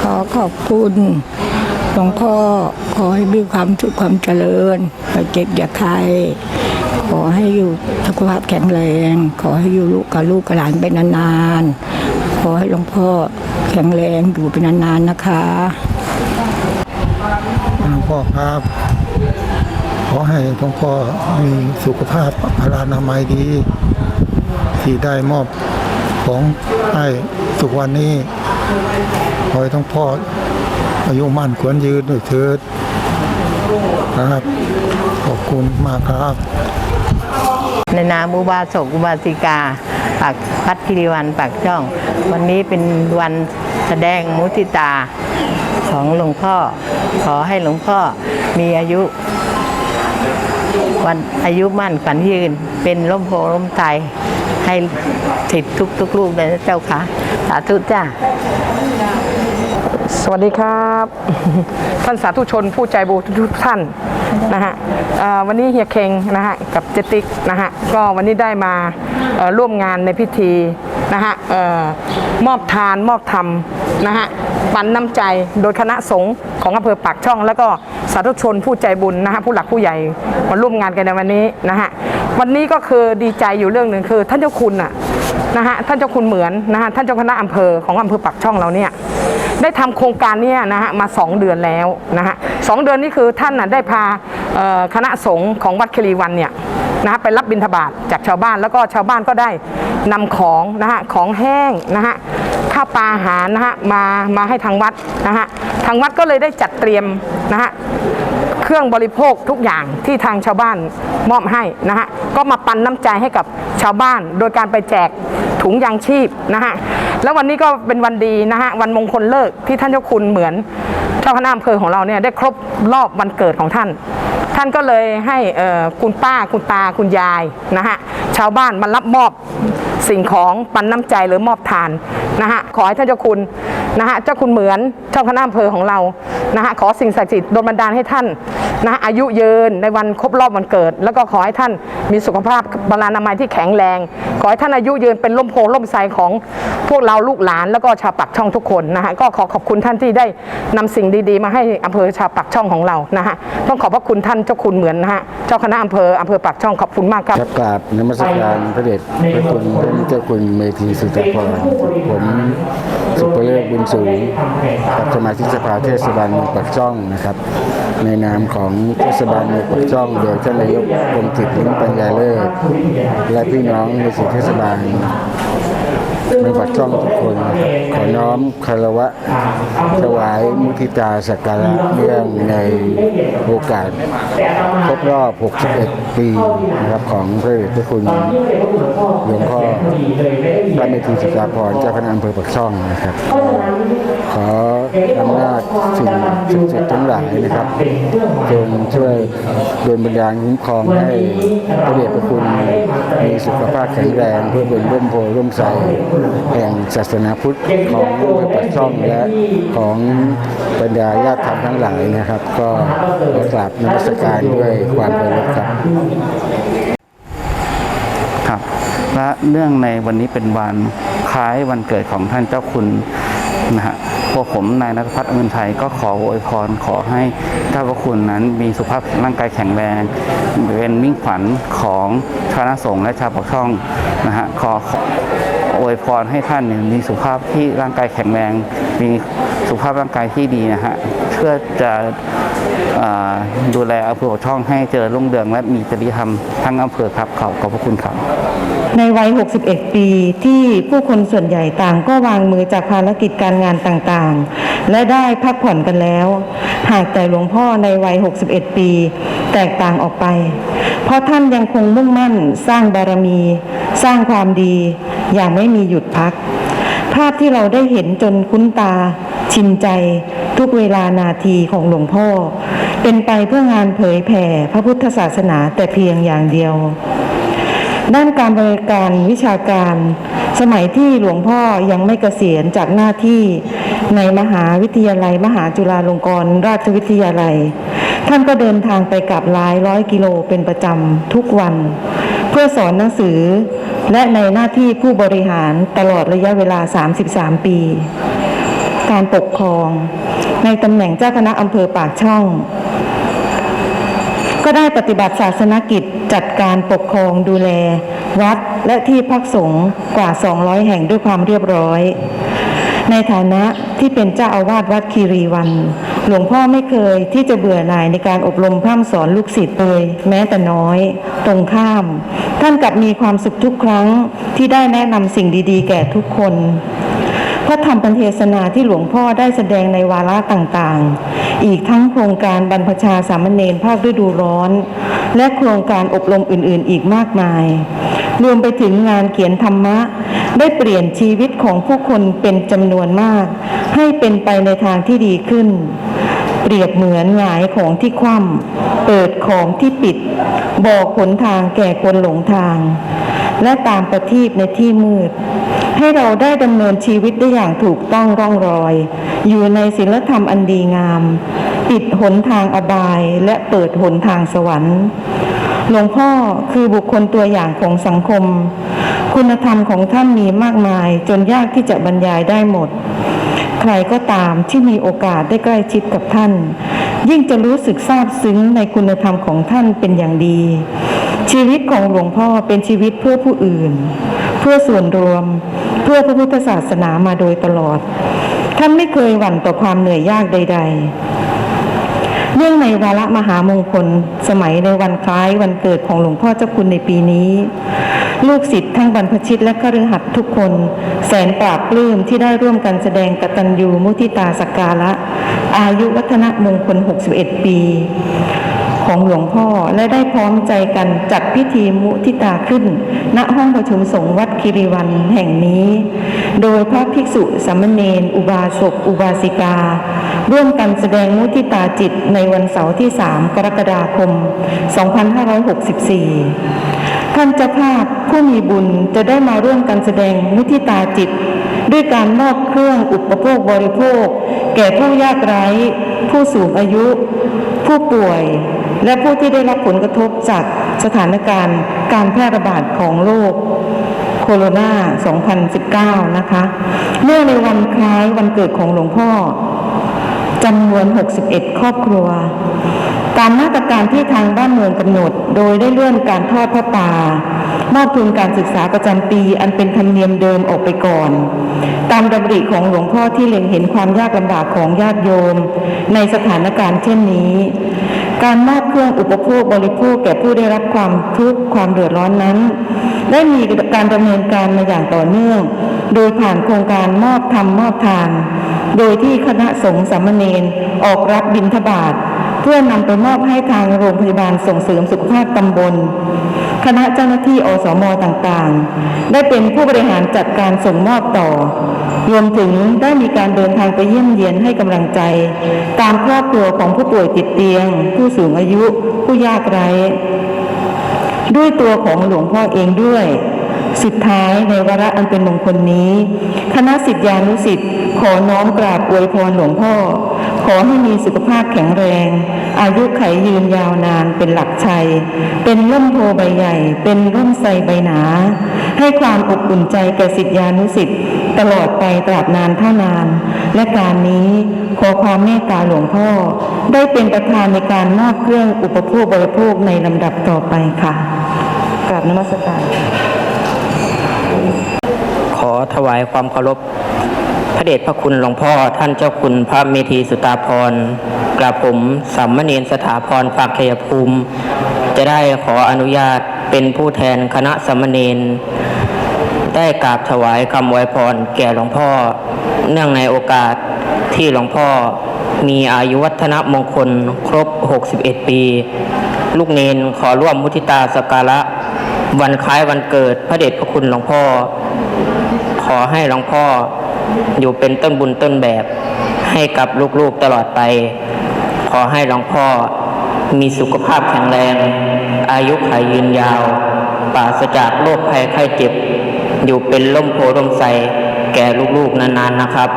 ขอขอบคุณหลวงพ่อขอให้มีความสุขความเจริญอย่าเจ็บอย่าใครขอให้อยู่สุขภาพแข็งแรง ขอให้อยู่ลูกกับลูกกับหลานไปนานๆ ขอให้หลวงพ่อแข็งแรงอยู่เป็นนานๆนะคะหลวงพ่อครับขอให้หลวงพ่อมีสุขภาพพลานามัยดี ที่ได้มอบของให้ทุกวันนี้ ขอให้หลวงพ่ออายุมั่นขวัญยืนด้วยเถิดครับ ขอบคุณมากครับ ในนามอุบาสกอุบาสิกาปากพัดคิริวันปากช่อง วันนี้เป็นวันแสดงมุทิตาของหลวงพ่อ ขอให้หลวงพ่อมีอายุ วันอายุมั่นขวัญยืน เป็นร่มโพร่มไทรให้ถิดทุกทุกๆลูกเลยนะเจ้าค่ะ สาธุจ้าสวัสดีครับ ท่านสาธุชนผู้ใจบุญทุกท่านนะฮะวันนี้เฮียเคงนะฮะกับเจติกนะฮะก็วันนี้ได้มาร่วมงานในพิธีนะฮะออมอบทานมอบธรรมนะฮะปันน้ำใจโดยคณะสงฆ์ของอำเภอปากช่อง แล้วก็สาธุชนผู้ใจบุญนะฮะผู้หลักผู้ใหญ่มาร่วมงานกันในวันนี้นะฮะวันนี้ก็คือดีใจอยู่เรื่องหนึ่งคือท่านเจ้าคุณน่ะ นะฮะท่านเจ้าคุณเหมือนนะฮะท่านเจ้าคณะอำเภอของอำเภอปากช่องเราเนี่ยได้ทำโครงการเนี้นะฮะมา 2 เดือนแล้วนะฮะสองเดือนนี่คือท่านน่ะได้พาคณะสงฆ์ของวัดคลีวันเนี่ยนะฮะไปรับบิณฑบาตจากชาวบ้านแล้วก็ชาวบ้านก็ได้นำของนะฮะของแห้งนะฮะข้าวปลาอาหารนะฮะมามาให้ทางวัดนะฮะทางวัดก็เลยได้จัดเตรียมนะฮะเครื่องบริโภคทุกอย่างที่ทางชาวบ้านมอบให้นะฮะก็มาปันน้ำใจให้กับชาวบ้าน โดยการไปแจก ถุงยางชีพนะฮะแล้ววันนี้ก็เป็นวันดีนะฮะวันมงคลเลิกที่ท่านเจ้าคุณเหมือนเจ้าคณะอำเภอของเราเนี่ยได้ครบรอบวันเกิดของท่าน ท่านก็เลยให้คุณป้าคุณตาคุณยายนะฮะชาวบ้านมารับมอบสิ่งของปันน้ำใจหรือมอบทานนะฮะขอให้ท่านเจ้าคุณ นะฮะเจ้าคุณเหมือนเจ้าคณะอำเภอของเรานะฮะขอสิ่งศักดิ์สิทธิ์โดนบันดาลให้ท่านนะะอายุยืนในวันครบรอบวันเกิด แล้วก็ขอให้ท่านมีสุขภาพบาลานามัยที่แข็งแรง ขอให้ท่านอายุยืนเป็นล่มโพล่มไทรของพวกเราลูกหลาน แล้วก็ชาวปักช่องทุกคนนะฮะก็ขอขอบคุณท่านที่ได้นำสิ่งดีๆ มาให้อำเภอชาวปักช่องของเรานะฮะต้องขอบพระคุณท่านเจ้าคุณเหมือนนะฮะเจ้าคณะอำเภออำเภอปักช่องขอบคุณมากครับครับกราบนมัสการพระเดชพระคุณท่านเจ้าคุณเมธีสุตพรผม สุภเลิกบุญสูงกับสมาชิกสภาเทศบาลเมืองปักช่องนะครับ ในนามของเทศบาลเมืองปักช่อง โดยท่านนายกกรมกิจลิ้มปัญญาเลิศและพี่น้องในสิทธิเทศบาล เมืองปักช่องทุกคน ขอน้อมคารวะ ถวายมุทิตาสักการะเนื่องในโอกาสครบรอบ 61 ปีนะครับของพระเดชพระคุณหลวงพ่อพระเมธีสกาพรเจ้าคณะอำเภอปักช่องนะครับ ขออำนาจสิ่งศักดิ์สิทธิ์ทั้งหลายนะครับจงช่วยโดนบันดาลคุ้มครองให้พระเดชพระคุณมีสุขภาพแข็งแรงเพื่อเป็นร่มโพร่มใสแห่งศาสนาพุทธของอำเภอปักช่องและของบรรดาญาติธรรมทั้งหลายนะครับ ก็ขอกราบนมัสการด้วยความเคารพครับครับและเนื่องในวันนี้เป็นวันคล้ายวันเกิดของท่านเจ้าคุณนะฮะพวกผมนายนัทพัฒน์อมินไทยก็ขออวยพรขอให้เจ้าพระคุณนั้นมีสุขภาพร่างกายแข็งแรงเป็นมิ่งขวัญของคณะสงฆ์และชาวปากช่องนะฮะขอข อวยพรให้ท่านมีสุขภาพที่ร่างกายแข็งแรง มีสุขภาพร่างกายที่ดีนะฮะเพื่อจะอดูแลอำเภอช่องให้เจริญรุ่งเรืองและมีจริยธรรมทั้งอำเภอครับขอบขอบพระคุณครับ ในวัย 61 ปีที่ผู้คนส่วนใหญ่ต่างก็วางมือจากภารกิจการงานต่างๆ และได้พักผ่อนกันแล้ว หากแต่หลวงพ่อในวัย 61 ปีแตกต่างออกไป เพราะท่านยังคงมุ่งมั่นสร้างบารมี สร้างความดี อย่างไม่มีหยุดพัก ภาพที่เราได้เห็นจนคุ้นตา ชินใจ ทุกเวลานาทีของหลวงพ่อ เป็นไปเพื่องานเผยแผ่พระพุทธศาสนาแต่เพียงอย่างเดียว ด้านการบริการวิชาการ สมัยที่หลวงพ่อยังไม่เกษียณจากหน้าที่ในมหาวิทยาลัย มหาจุฬาลงกรณราชวิทยาลัย ท่านก็เดินทางไปกลับหลายร้อยกิโลเป็นประจำทุกวัน เพื่อสอนหนังสือ และในหน้าที่ผู้บริหารตลอดระยะเวลา 33 ปี การปกครอง ในตำแหน่งเจ้าคณะอำเภอปากช่อง ก็ได้ปฏิบัติศาสนกิจจัดการปกครองดูแล วัดและที่พักสงฆ์กว่า 200 แห่งด้วยความเรียบร้อย ในฐานะที่เป็นเจ้าอาวาสวัดคีรีวัน หลวงพ่อไม่เคยที่จะเบื่อหน่ายในการอบรมพร่ำสอนลูกศิษย์เลยแม้แต่น้อย ตรงข้าม ท่านกลับมีความสุขทุกครั้งที่ได้แนะนำสิ่งดีๆ แก่ทุกคนพระธรรมเป็นเทศนาที่หลวงพ่อได้แสดงในวาระต่างๆ อีกทั้งโครงการบรรพชาสามเณรภาคฤดูร้อน และโครงการอบรมอื่นๆ อีกมากมาย รวมไปถึงงานเขียนธรรมะ ได้เปลี่ยนชีวิตของผู้คนเป็นจำนวนมาก ให้เป็นไปในทางที่ดีขึ้น เปรียบเหมือนหงายของที่คว่ำเปิดของที่ปิด บอกหนทางแก่คนหลงทาง และตามประทีปในที่มืด ให้เราได้ดำเนินชีวิตได้อย่างถูกต้องร่องรอย อยู่ในศีลธรรมอันดีงาม ปิดหนทางอบายและเปิดหนทางสวรรค์หลวงพ่อคือบุคคลตัวอย่างของสังคม คุณธรรมของท่านมีมากมาย จนยากที่จะบรรยายได้หมด ใครก็ตามที่มีโอกาสได้ใกล้ชิดกับท่าน ยิ่งจะรู้สึกซาบซึ้งในคุณธรรมของท่านเป็นอย่างดี ชีวิตของหลวงพ่อเป็นชีวิตเพื่อผู้อื่น เพื่อส่วนรวม เพื่อพระพุทธศาสนามาโดยตลอด ท่านไม่เคยหวั่นต่อความเหนื่อยยากใด ๆเนื่องในวาระมหามงคล สมัยในวันคล้ายวันเกิดของหลวงพ่อเจ้าคุณในปีนี้ ลูกศิษย์ทั้งบรรพชิตและคฤหัสถ์ทุกคน แสนปราบปลื้มที่ได้ร่วมกันแสดงกตัญญูมุทิตาสกการะ อายุวัฒนมงคล 61 ปี ของหลวงพ่อและได้พร้อมใจกันจัดพิธีมุทิตาขึ้น ณห้องประชุมสงฆ์วัดคิริวันแห่งนี้ โดยพระภิกษุสามเณรอุบาสกอุบาสิกา ร่วมกันแสดงมุทิตาจิตในวันเสาร์ที่ 3 กรกฎาคม 2564 ท่านเจ้าภาพผู้มีบุญจะได้มาร่วมกันแสดงมุทิตาจิต ด้วยการมอบเครื่องอุปโภคบริโภค แก่ผู้ยากไร้ ผู้สูงอายุ ผู้ป่วย และผู้ที่ได้รับผลกระทบจากสถานการณ์การแพร่ระบาดของโรคโคโรนา 2019 นะคะ เมื่อในวันคล้ายวันเกิดของหลวงพ่อจำนวน 61 ครอบครัว ตามมาตรการที่ทางบ้านเมืองกำหนด โดยได้เลื่อนการทอดพระป่ามอบทุนการศึกษาประจำปี อันเป็นธรรมเนียมเดิมออกไปก่อน ตามดำริของหลวงพ่อที่เล็งเห็นความยากลำบากของญาติโยม ในสถานการณ์เช่นนี้ การมอบเครื่องอุปโภคบริโภคแก่ผู้ได้รับความทุกข์ความเดือดร้อนนั้น ได้มีการดำเนินการมาอย่างต่อเนื่อง โดยผ่านโครงการมอบธรรมมอบทาน โดยที่คณะสงฆ์สามเณรออกรับบิณฑบาตเพื่อนำไปมอบให้ทางโรงพยาบาลส่งเสริมสุขภาพตำบล คณะเจ้าหน้าที่อสมต่างๆ ได้เป็นผู้บริหารจัดการส่งมอบต่อ รวมถึงได้มีการเดินทางไปเยี่ยมเยียนให้กำลังใจ ตามครอบครัวของผู้ป่วยติดเตียง ผู้สูงอายุ ผู้ยากไร้ด้วยตัวของหลวงพ่อเองด้วย สุดท้ายในวาระอันเป็นมงคลนี้ คณะสิทธิานุสิทธิ์ขอน้อมกราบอวยพรหลวงพ่อ ขอให้มีสุขภาพแข็งแรง อายุไขยืนยาวนานเป็นหลักชัย เป็นร่มโพใบใหญ่ เป็นร่มไทรใบหนา ให้ความอบอุ่นใจแก่สิทธิานุสิทธิ์ ตลอดไปตราบนานเท่านาน และการนี้ขอความเมตตาหลวงพ่อ ได้เป็นประธานในการมอบเครื่องอุปโภคบริโภคในลำดับต่อไปค่ะกราบนมัสการขอถวายความเคารพพระเดชพระคุณหลวงพ่อท่านเจ้าคุณพระเมธีสุตาพรกระผมสามเณรสถาพรฝากชัยภูมิ จะได้ขออนุญาตเป็นผู้แทนคณะสามเณร ได้กราบถวายคำอวยพรแก่หลวงพ่อ เนื่องในโอกาสที่หลวงพ่อมีอายุวัฒนมงคลครบ 61 ปี ลูกเนนขอร่วมมุทิตาสการะ วันคล้ายวันเกิดพระเดชพระคุณหลวงพ่อ ขอให้หลวงพ่ออยู่เป็นต้นบุญต้นแบบให้กับลูกๆตลอดไป ขอให้หลวงพ่อมีสุขภาพแข็งแรง อายุขัยยืนยาวปราศจากโรคภัยไข้เจ็บ อยู่เป็นล่มโพล่มใสแก่ลูกๆนานๆนะครับ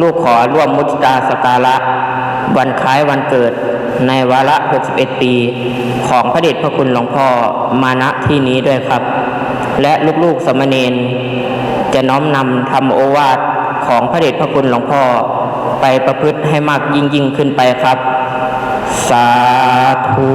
ลูกขอร่วมมุทิตาสการะ วันคล้ายวันเกิดในวาระ 61 ปี ของพระเดชพระคุณหลวงพ่อมาณที่นี้ด้วยครับ และลูกๆสามเณรจะน้อมนำธรรมโอวาทของพระเดชพระคุณหลวงพ่อ ไปประพฤติให้มากยิ่งยิ่งขึ้นไปครับ สาธุ